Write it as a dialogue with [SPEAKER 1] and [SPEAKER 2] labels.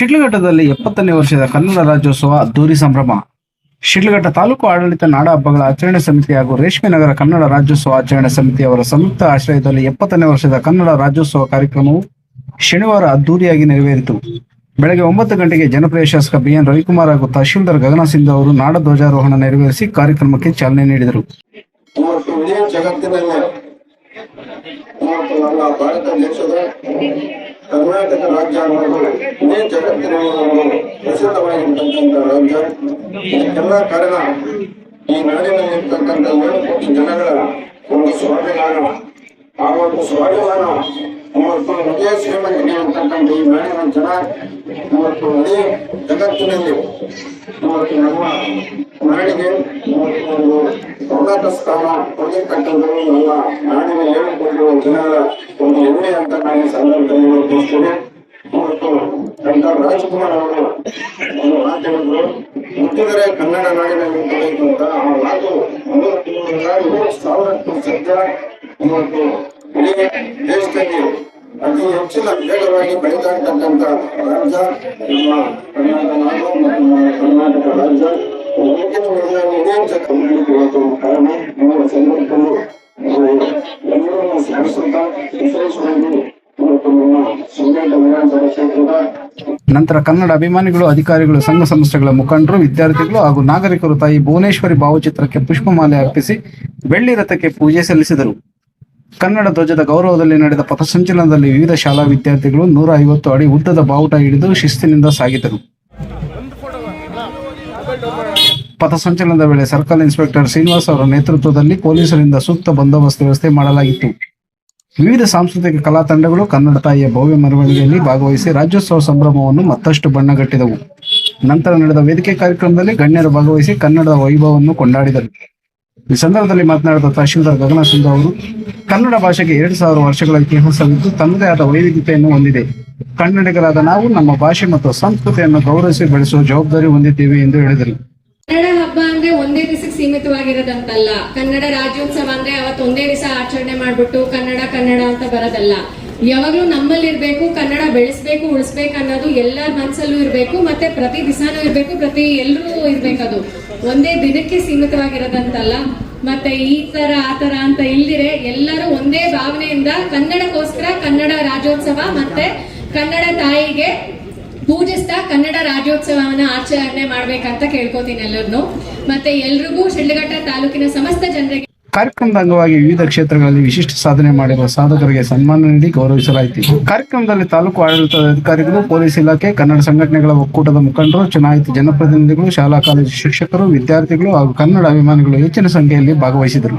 [SPEAKER 1] ಶಿಡ್ಲಘಟ್ಟದಲ್ಲಿ ಎಪ್ಪತ್ತನೇ ವರ್ಷದ ಕನ್ನಡ ರಾಜ್ಯೋತ್ಸವ ಅದ್ದೂರಿ ಸಂಭ್ರಮ. ಶಿಡ್ಲಘಟ್ಟ ತಾಲೂಕು ಆಡಳಿತ ನಾಡ ಹಬ್ಬಗಳ ಆಚರಣೆ ಸಮಿತಿ ಹಾಗೂ ರೇಷ್ಮೆ ನಗರ ಕನ್ನಡ ರಾಜ್ಯೋತ್ಸವ ಆಚರಣೆ ಸಮಿತಿಯವರ ಸಂಯುಕ್ತ ಆಶ್ರಯದಲ್ಲಿ ಎಪ್ಪತ್ತನೇ ವರ್ಷದ ಕನ್ನಡ ರಾಜ್ಯೋತ್ಸವ ಕಾರ್ಯಕ್ರಮವು ಶನಿವಾರ ಅದ್ದೂರಿಯಾಗಿ ನೆರವೇರಿತು. ಬೆಳಗ್ಗೆ ಒಂಬತ್ತು ಗಂಟೆಗೆ ಜನಪ್ರಿಯ ಶಾಸಕ ಬಿಎನ್ ರವಿಕುಮಾರ್ ಹಾಗೂ ತಹಶೀಲ್ದಾರ್ ಗಗನ ಸಿಂಗ್ ಅವರು ನಾಡ ಧ್ವಜಾರೋಹಣ ನೆರವೇರಿಸಿ ಕಾರ್ಯಕ್ರಮಕ್ಕೆ ಚಾಲನೆ ನೀಡಿದರು.
[SPEAKER 2] ಜಗತ್ತಿನಲ್ಲಿ ಭಾರತ ದೇಶದ ಕರ್ನಾಟಕ ರಾಜ್ಯ ಅನ್ನೋದು ಇಡೀ ಜಗತ್ತಿನ ಒಂದು ಪ್ರಸಿದ್ಧವಾಗಿರ್ತಕ್ಕಂಥ ರಾಜ್ಯ. ಇದಕ್ಕೆಲ್ಲ ಕಾರಣ ಈ ನಾಡಿನಲ್ಲಿ ಇರ್ತಕ್ಕಂಥ ಏಳು ಕೋಟಿ ಜನಗಳ ಒಂದು ಸ್ವಾಭಿಮಾನ ಆ ಒಂದು ಸ್ವಾಭಿಮಾನ ಇವತ್ತು ಶ್ರೀಮಂತಿಗೆ ಇರ್ತಕ್ಕಂಥ ಈ ನಾಡಿನ ಜನ ಇವತ್ತು ಜಗತ್ತಿನಲ್ಲಿ ಇವತ್ತು ನಮ್ಮ ನಾಡಿಗೆ ಒಂದು ಉನ್ನತ ಸ್ಥಾನ ಕೊಡಿರ್ತಕ್ಕಂಥದ್ದು ನಮ್ಮ ನಾಡಿನ ಹೇಳಿಕೊಂಡಿರುವ ಜನರ ಒಂದು ಹೆಮ್ಮೆ ಅಂತ ನಾನು ಸಂದರ್ಭದಲ್ಲಿ ತಿಳಿಸ್ತೇನೆ ಇವತ್ತು ಡಾಕ್ಟರ್ ರಾಜ್ಕುಮಾರ್ ಅವರು ರಾಜ್ಯವನ್ನು ಹೇಳಿದ್ರು ಕನ್ನಡ ನಾಡಿನಲ್ಲಿ ಹುಟ್ಟಬೇಕು ಅಂತ ಆ ಮಾತು ಮೂರು ಸಾವಿರಕ್ಕೂ ಸತ್ಯ ಮತ್ತು ಇಡೀ ದೇಶದಲ್ಲಿ ಅತಿ ಹೆಚ್ಚಿನ ವೇಗವಾಗಿ ಬೆಳೀತಾ ಇರ್ತಕ್ಕಂಥ ರಾಜ್ಯ ನಮ್ಮ ಕರ್ನಾಟಕ ನಾಡು ಮತ್ತು ನಮ್ಮ ಕರ್ನಾಟಕ ರಾಜ್ಯ. ಕಾರಣ ಈ ಸಂದರ್ಭದಲ್ಲಿ ಎಲ್ಲರನ್ನು ಸ್ಮರಿಸುತ್ತಾ ವಿಶೇಷವಾಗಿ
[SPEAKER 1] ನಂತರ ಕನ್ನಡ ಅಭಿಮಾನಿಗಳು, ಅಧಿಕಾರಿಗಳು, ಸಂಘ ಸಂಸ್ಥೆಗಳ ಮುಖಂಡರು, ವಿದ್ಯಾರ್ಥಿಗಳು ಹಾಗೂ ನಾಗರಿಕರು ತಾಯಿ ಭುವನೇಶ್ವರಿ ಭಾವಚಿತ್ರಕ್ಕೆ ಪುಷ್ಪಮಾಲೆ ಅರ್ಪಿಸಿ ಬೆಳ್ಳಿ ರಥಕ್ಕೆ ಪೂಜೆ ಸಲ್ಲಿಸಿದರು. ಕನ್ನಡ ಧ್ವಜದ ಗೌರವದಲ್ಲಿ ನಡೆದ ಪಥಸಂಚಲನದಲ್ಲಿ ವಿವಿಧ ಶಾಲಾ ವಿದ್ಯಾರ್ಥಿಗಳು ನೂರ ಐವತ್ತು ಅಡಿ ಉದ್ದದ ಬಾವುಟ ಹಿಡಿದು ಶಿಸ್ತಿನಿಂದ ಸಾಗಿದರು. ಪಥಸಂಚಲನದ ವೇಳೆ ಸರ್ಕಲ್ ಇನ್ಸ್ಪೆಕ್ಟರ್ ಶ್ರೀನಿವಾಸ್ ಅವರ ನೇತೃತ್ವದಲ್ಲಿ ಪೊಲೀಸರಿಂದ ಸೂಕ್ತ ಬಂದೋಬಸ್ತ್ ವ್ಯವಸ್ಥೆ ಮಾಡಲಾಗಿತ್ತು. ವಿವಿಧ ಸಾಂಸ್ಕೃತಿಕ ಕಲಾ ತಂಡಗಳು ಕನ್ನಡ ತಾಯಿಯ ಭವ್ಯ ಮೆರವಣಿಗೆಯಲ್ಲಿ ಭಾಗವಹಿಸಿ ರಾಜ್ಯೋತ್ಸವ ಸಂಭ್ರಮವನ್ನು ಮತ್ತಷ್ಟು ಬಣ್ಣಗಟ್ಟಿದವು. ನಂತರ ನಡೆದ ವೇದಿಕೆ ಕಾರ್ಯಕ್ರಮದಲ್ಲಿ ಗಣ್ಯರು ಭಾಗವಹಿಸಿ ಕನ್ನಡದ ವೈಭವವನ್ನು ಕೊಂಡಾಡಿದರು. ಈ ಸಂದರ್ಭದಲ್ಲಿ ಮಾತನಾಡಿದ ತಹಶೀಲ್ದಾರ್ ಗಗನ ಸಿಂಗ್ ಅವರು, ಕನ್ನಡ ಭಾಷೆಗೆ ಎರಡು ಸಾವಿರ ವರ್ಷಗಳ ಇತಿಹಾಸವಿದ್ದು ತನ್ನದೇ ಆದ ವೈವಿಧ್ಯತೆಯನ್ನು ಹೊಂದಿದೆ. ಕನ್ನಡಿಗರಾದ ನಾವು ನಮ್ಮ ಭಾಷೆ ಮತ್ತು ಸಂಸ್ಕೃತಿಯನ್ನು ಗೌರವಿಸಿ ಬೆಳೆಸುವ ಜವಾಬ್ದಾರಿ ಹೊಂದಿದ್ದೇವೆ ಎಂದು ಹೇಳಿದರು.
[SPEAKER 3] ಕನ್ನಡ ಹಬ್ಬ ಅಂದ್ರೆ ಒಂದೇ ದಿವಸಕ್ಕೆ ಸೀಮಿತವಾಗಿರೋದಂತಲ್ಲ. ಕನ್ನಡ ರಾಜ್ಯೋತ್ಸವ ಅಂದ್ರೆ ಅವತ್ತು ಒಂದೇ ದಿವಸ ಆಚರಣೆ ಮಾಡ್ಬಿಟ್ಟು ಕನ್ನಡ ಕನ್ನಡ ಅಂತ ಬರೋದಲ್ಲ. ಯಾವಾಗ್ಲೂ ನಮ್ಮಲ್ಲಿ ಇರ್ಬೇಕು ಕನ್ನಡ ಬೆಳೆಸ್ಬೇಕು, ಉಳಿಸ್ಬೇಕು ಅನ್ನೋದು ಎಲ್ಲರ ಮನ್ಸಲ್ಲೂ ಇರ್ಬೇಕು, ಮತ್ತೆ ಪ್ರತಿ ದಿವಸನೂ ಇರ್ಬೇಕು, ಪ್ರತಿ ಎಲ್ಲರೂ ಇರ್ಬೇಕದು ಒಂದೇ ದಿನಕ್ಕೆ ಸೀಮಿತವಾಗಿರೋದಂತಲ್ಲ. ಮತ್ತೆ ಈ ತರ, ಆ ತರ ಅಂತ ಇಲ್ದಿರೆ ಎಲ್ಲರೂ ಒಂದೇ ಭಾವನೆಯಿಂದ ಕನ್ನಡಕ್ಕೋಸ್ಕರ ಕನ್ನಡ ರಾಜ್ಯೋತ್ಸವ ಮತ್ತೆ ಕನ್ನಡ ತಾಯಿಗೆ ಪೂಜಿಸ್ತಾ ಕನ್ನಡ ರಾಜ್ಯೋತ್ಸವವನ್ನ ಆಚರಣೆ ಮಾಡ್ಬೇಕಂತ ಕೇಳ್ಕೊತೀನಿ ಎಲ್ಲರನ್ನು ಮತ್ತೆ ಎಲ್ರಿಗೂ ಶಿಡ್ಲಘಟ್ಟ ತಾಲೂಕಿನ ಸಮಸ್ತ ಜನರಿಗೆ
[SPEAKER 1] ಕಾರ್ಯಕ್ರಮದ ಅಂಗವಾಗಿ ವಿವಿಧ ಕ್ಷೇತ್ರಗಳಲ್ಲಿ ವಿಶಿಷ್ಟ ಸಾಧನೆ ಮಾಡಿರುವ ಸಾಧಕರಿಗೆ ಸನ್ಮಾನ ನೀಡಿ ಗೌರವಿಸಲಾಯಿತು. ಕಾರ್ಯಕ್ರಮದಲ್ಲಿ ತಾಲೂಕು ಆಡಳಿತ ಅಧಿಕಾರಿಗಳು ಪೊಲೀಸ್ ಇಲಾಖೆ, ಕನ್ನಡ ಸಂಘಟನೆಗಳ ಒಕ್ಕೂಟದ ಮುಖಂಡರು, ಚುನಾಯಿತ ಜನಪ್ರತಿನಿಧಿಗಳು, ಶಾಲಾ, ಕಾಲೇಜು ಶಿಕ್ಷಕರು, ವಿದ್ಯಾರ್ಥಿಗಳು ಹಾಗೂ ಕನ್ನಡ ಅಭಿಮಾನಿಗಳು ಹೆಚ್ಚಿನ ಸಂಖ್ಯೆಯಲ್ಲಿ ಭಾಗವಹಿಸಿದರು.